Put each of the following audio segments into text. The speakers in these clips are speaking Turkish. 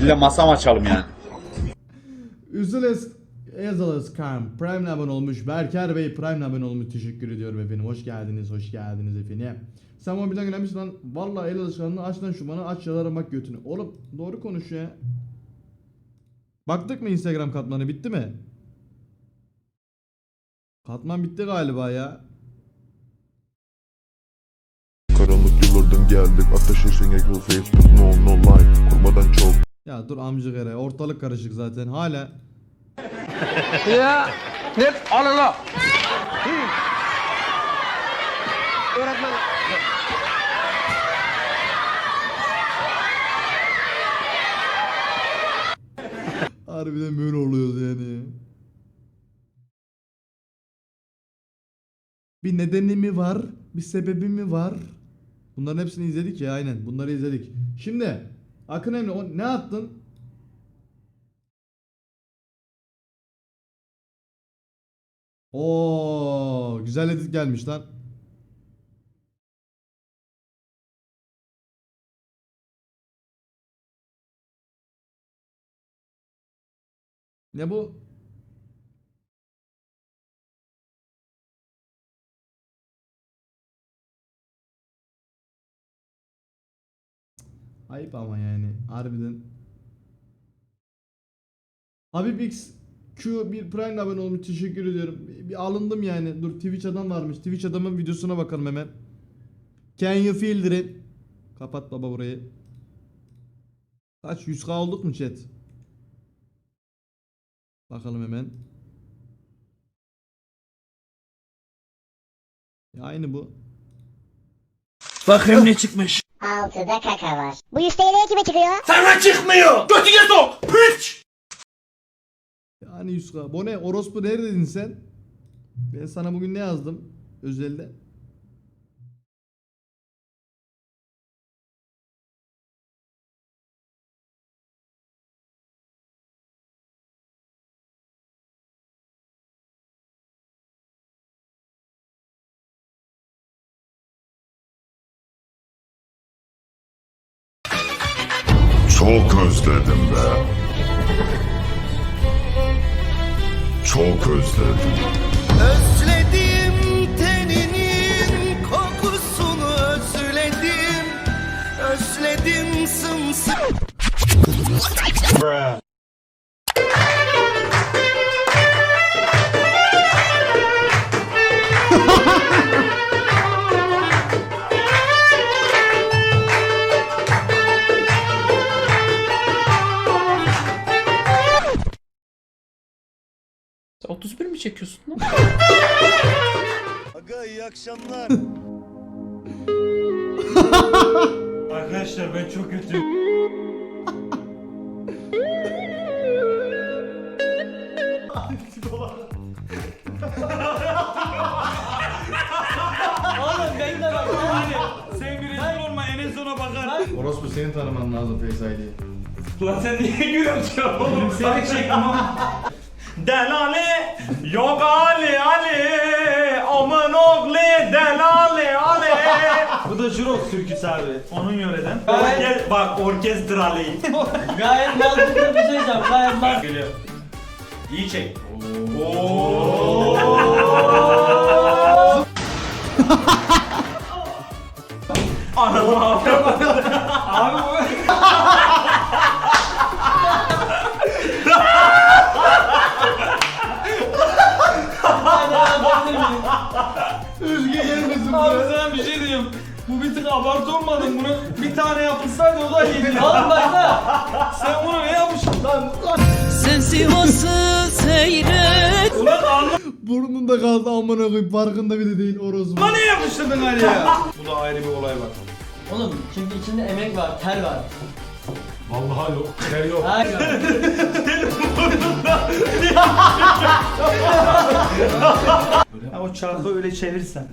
Bir de masam açalım yani. Üzüles Ezalas Karm Prime abone olmuş. Berker Bey Prime abone olmuş. Teşekkür ediyorum efendim. Hoş geldiniz. Hoş geldiniz efendim. Sen mobilden gelmiş lan. Vallahi el alışkanlığı aç lan şu bana aç yalarım bak götünü. Oğlum doğru konuş ya. Baktık mı Instagram katmanı bitti mi? Katman bitti galiba ya. Karanlık yıllardan geldik Ateş için ekran Facebook no no like Kurmadan çok Ya dur amcık ere ortalık karışık zaten hala. Ya net alala. Harbiden böyle oluyoruz yani. Bir nedeni mi var? Bir sebebi mi var? Bunların hepsini izledik ya aynen. Bunları izledik. Şimdi Akın Emre o ne attın? Oo, güzel edit gelmiş lan. Ne bu? Ayıp ama yani harbiden. Habib X Q bir Prime abone olmuş teşekkür ediyorum. Bir alındım yani. Dur Twitch adam varmış. Twitch adamın videosuna bakalım hemen. Can you feel it? Kapat baba burayı. Kaç 100k olduk mu chat? Bakalım hemen. Ya aynı bu. Bakayım ne çıkmış. Altıda kaka var. Bu 100 TL kime çıkıyor? Sana çıkmıyor. Götüne sok. Hiç. Yani 100k. Bu ne? Orospu neredeydin sen? Ben sana bugün ne yazdım? Özelde. Çok özledim be. Çok özledim. Özledim teninin kokusunu özledim. Özledim sımsıkı Sen 31 mi çekiyorsun lan? Aga iyi akşamlar Arkadaşlar ben çok kötüyüm. Oğlum ben de bak yani. Sen bir rezil olma en sona bakar. Orospu seni tanıman lazım Face ID'yi. Lan sen niye gülüyorsun oğlum? Seni çektim ama. Delale yok Ali Ali. Aman oğlu delale Ali. Bu da Jurok türküsü abi. Onun yöreden. Orke bak orkestralı Gayet mantıklı bir şey diyeceğim. Gayet mantıklı. Geliyor. İyi çek. Anam abi Abi bu abartı olmadı mı? Bunu bir tane yapılsaydı o da iyiydi. Oğlum baksana. Sen bunu ne yapmışsın lan? Sen Sivas'ı seyret. Ulan anla Burnunda kaldı amına koyayım farkında bile değil orospu. ne yapıştırdın Ali ya? Bu da ayrı bir olay var. Oğlum çünkü içinde emek var, ter var. Vallahi yok. Ter yok. Hayır. Ha, o çarkı öyle çevirsen.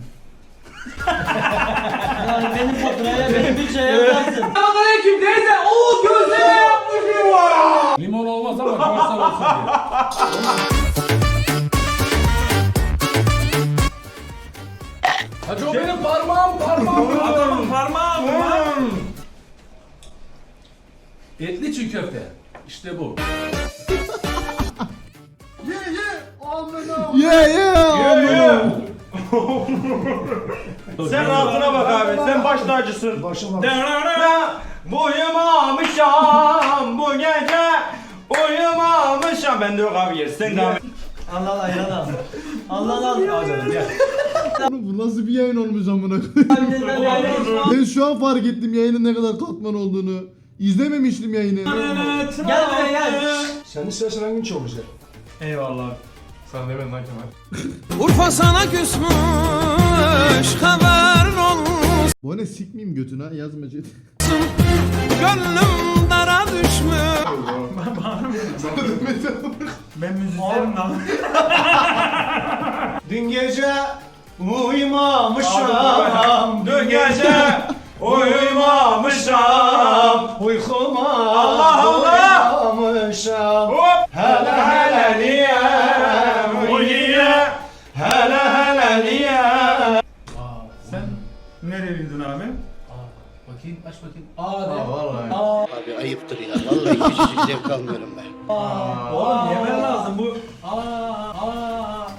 yani benim faturaya benim bir şey yaparsın. Limon olmaz ama görsel olsun diye. Hacı o benim parmağım parmağım. Adamın parmağı mı lan? Etli çiğ köfte. İşte bu. Yeah yeah. Sen rahatına bak abi. Sen baş tacısın. Başım Uyumamışam bu gece. Uyumamışam. Ben de yok abi yer. Sen devam et. Allah Allah al. Allah Allah. Oğlum bu nasıl bir yayın olmuş amına koyayım. Ben şu an fark ettim yayının ne kadar katman olduğunu. İzlememiştim yayını. Gel buraya gel. Sen istersen hangi gün olacak? Eyvallah. Urfa sana küsmüş haberin olsun. Bu ne sikmeyeyim götüne yazma chat. Gönlüm dara düşmüş. Ben müzisyenim lan. Dün gece uyumamışam Dün gece uyumamışam. Uykuma Allah Allah. Hop. Aç bakayım. Aa de. Abi ayıptır ya vallahi küçücük zevk almıyorum ben Oğlum yemen lazım bu.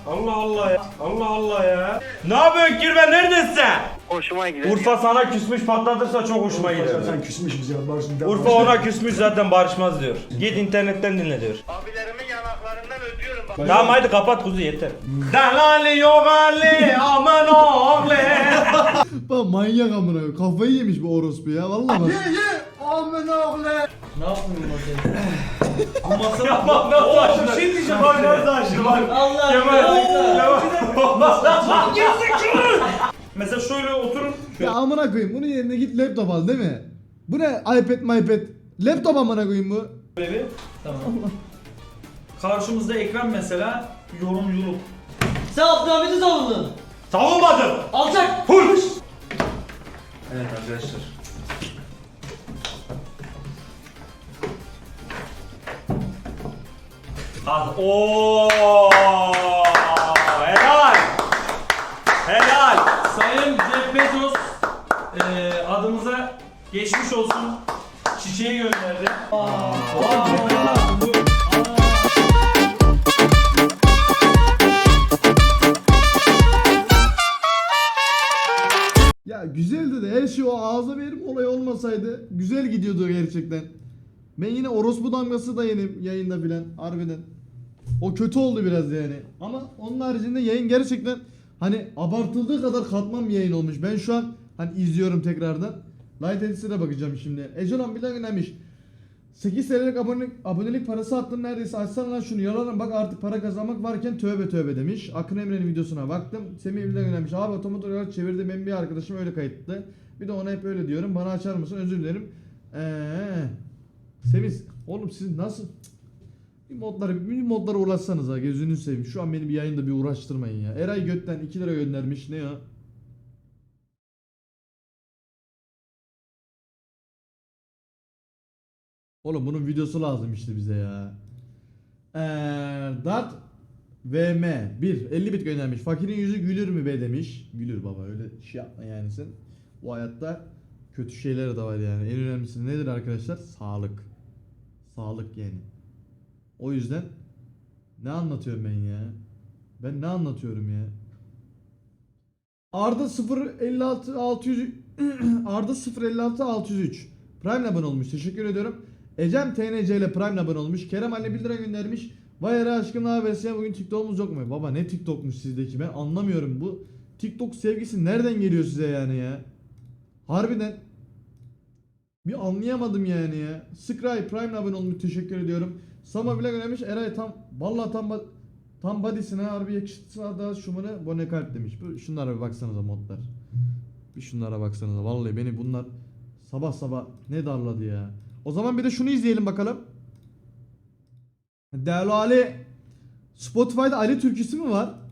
Allah Allah ya. Allah Allah ya. Ne yapıyorsun Kirve neredesin sen? Hoşuma gidiyor Urfa sana küsmüş patlatırsa çok hoşuma gider. Sen küsmüş bize bak şimdi. Urfa ona küsmüş zaten barışmaz diyor. Git internetten dinle diyor. Abilerimin yanaklarından öpüyorum bak Tamam haydi kapat kuzu yeter. Delali yok Ali aman oğlu. Bak manyak amına koyayım. Kafayı yemiş bu orospu ya vallahi bak. Ne yaptın bu masaya? Yapma nasıl aşırı? Bir şey diyeceğim abi nasıl aşırı bak. Allah Kemal. Allah. Mesela şöyle oturun. Ya amına koyayım bunun yerine git laptop al değil mi? Bu ne iPad mi iPad? Laptop amına koyayım bu. Tamam. Karşımızda ekran mesela yorumculuk. Sen Abdülhamit'i savundun. Savunmadım. Alçak. Full. Evet arkadaşlar. Az ooo helal. Helal. Sayın Jeff Bezos eee adımıza geçmiş olsun çiçeği gönderdi. Ya ağza verim olay olmasaydı güzel gidiyordu gerçekten. Ben yine orospu damgası da yenim yayında filan harbiden. O kötü oldu biraz yani. Ama onun haricinde yayın gerçekten hani abartıldığı kadar katman bir yayın olmuş. Ben şu an hani izliyorum tekrardan. Light edit'ine bakacağım şimdi. Ecelon bilen önemmiş. 8 TL'lik abonelik, abonelik parası attım neredeyse açsana lan şunu yalanım bak artık para kazanmak varken tövbe tövbe demiş. Akın Emre'nin videosuna baktım. Semih Evli'den önemmiş. Abi otomatik olarak çevirdi benim bir arkadaşım öyle kayıtlı. Bir de ona hep öyle diyorum. Bana açar mısın? Özür dilerim. Eee. Semih oğlum siz nasıl bir modları bir modlara ulaşsanız ha gözünü seveyim. Şu an beni bir yayında bir uğraştırmayın ya. Eray Götten 2 lira göndermiş. Ne ya? Oğlum bunun videosu lazım işte bize ya. Eee Dart VM 1 50 bit göndermiş. Fakirin yüzü gülür mü be demiş. Gülür baba öyle şey yapma yani sen. Bu hayatta kötü şeyler de var yani. En önemlisi nedir arkadaşlar? Sağlık. Sağlık yani. O yüzden ne anlatıyorum ben ya? Ben ne anlatıyorum ya? Arda 056 600 Arda 056 603 Prime abone olmuş. Teşekkür ediyorum. Ecem TNC ile Prime abone olmuş. Kerem Ali 1 lira göndermiş. Vay ara aşkım ne habersin bugün TikTok'umuz yok mu? Baba ne TikTok'muş sizdeki ben anlamıyorum bu TikTok sevgisi nereden geliyor size yani ya? Harbiden bir anlayamadım yani ya. Skry Prime abone olmuş teşekkür ediyorum. Sama bile göndermiş. Eray tam vallahi tam tam body'sine harbi yakıştı da şumunu bone kalp demiş. Şunlara bir baksanıza modlar. Bir şunlara baksanıza. Vallahi beni bunlar sabah sabah ne darladı ya. O zaman bir de şunu izleyelim bakalım. Değerli Ali Spotify'da Ali türküsü mü var?